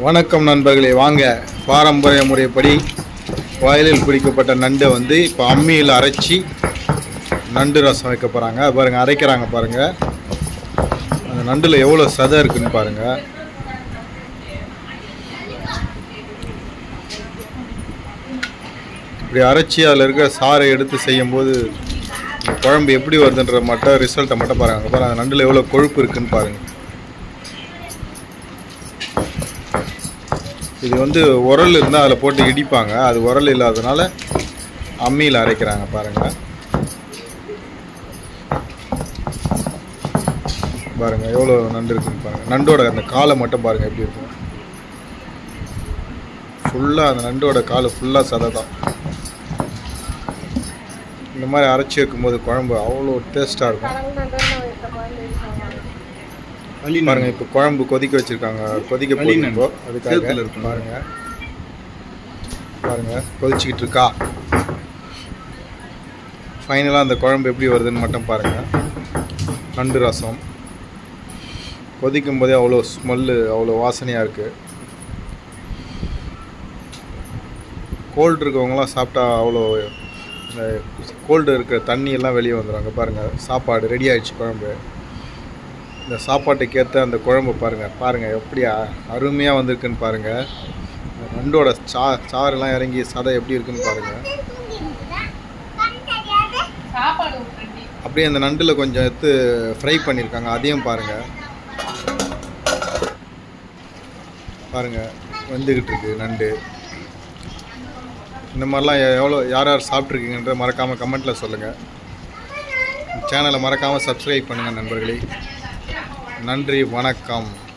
வணக்கம் நண்பர்களே வாங்க. பாரம்பரிய முறைப்படி வயலில் பிடிக்கப்பட்ட நண்டை வந்து இப்போ அம்மியில் அரைச்சி நண்டு ரசம் வைக்க போகிறாங்க பாருங்கள் அரைக்கிறாங்க பாருங்கள் அந்த நண்டில் எவ்வளோ சதை இருக்குதுன்னு பாருங்கள் இப்படி அரைச்சி அதில் இருக்க சாறை எடுத்து செய்யும்போது குழம்பு எப்படி வருதுன்ற மட்டும் ரிசல்ட்டை மட்டும் பாருங்கள் பாருங்கள் அந்த நண்டில் எவ்வளோ கொழுப்பு இருக்குதுன்னு பாருங்கள் இது வந்து உரல் இருந்தால் அதில் போட்டு இடிப்பாங்க. அது உரல் இல்லாதனால அம்மியில் அரைக்கிறாங்க பாருங்கள் பாருங்கள் எவ்வளோ நண்டு இருக்குன்னு பாருங்கள் நண்டோட அந்த காலை மட்டும் பாருங்கள் எப்படி இருக்கும். ஃபுல்லாக அந்த நண்டோட கால் ஃபுல்லாக சதை தான். இந்த மாதிரி அரைச்சி வைக்கும்போது குழம்பு அவ்வளோ டேஸ்ட்டாக இருக்கும். பாருங்க இப்போ குழம்பு கொதிக்க வச்சிருக்காங்க. கொதிக்க. இப்போ. அதுக்காக இருக்கும். பாருங்க. பாருங்க கொதிச்சுக்கிட்டு இருக்கா. ஃபைனலாக அந்த குழம்பு எப்படி வருதுன்னு மட்டும் பாருங்க. நண்டு ரசம். கொதிக்கும் போதே அவ்வளோ ஸ்மெல்லு அவ்வளோ வாசனையாக இருக்குது கோல்டு இருக்கவங்களாம் சாப்பிட்டா அவ்வளோ இந்த கோல்டு இருக்கிற தண்ணி எல்லாம் வெளியே வந்துடும் அங்கே பாருங்கள் சாப்பாடு ரெடி ஆயிடுச்சு குழம்பு. இந்த சாப்பாட்டுக்கு ஏற்ற அந்த குழம்பு பாருங்கள் பாருங்கள் எப்படி அருமையாக வந்திருக்குன்னு பாருங்கள் நண்டோட சா சாறுலாம் இறங்கி சதை எப்படி இருக்குன்னு பாருங்கள். அப்படியே அந்த நண்டில் கொஞ்சம் எடுத்து ஃப்ரை பண்ணியிருக்காங்க அதையும் பாருங்கள் பாருங்கள் வந்துக்கிட்டு இருக்கு நண்டு. இந்த மாதிரிலாம் எவ்வளோ யார் யார் சாப்பிட்ருக்கீங்கன்ற மறக்காமல் கமெண்ட்டில் சொல்லுங்கள் சேனலை மறக்காமல் சப்ஸ்கிரைப் பண்ணுங்கள் நண்பர்களே. நன்றி வணக்கம்.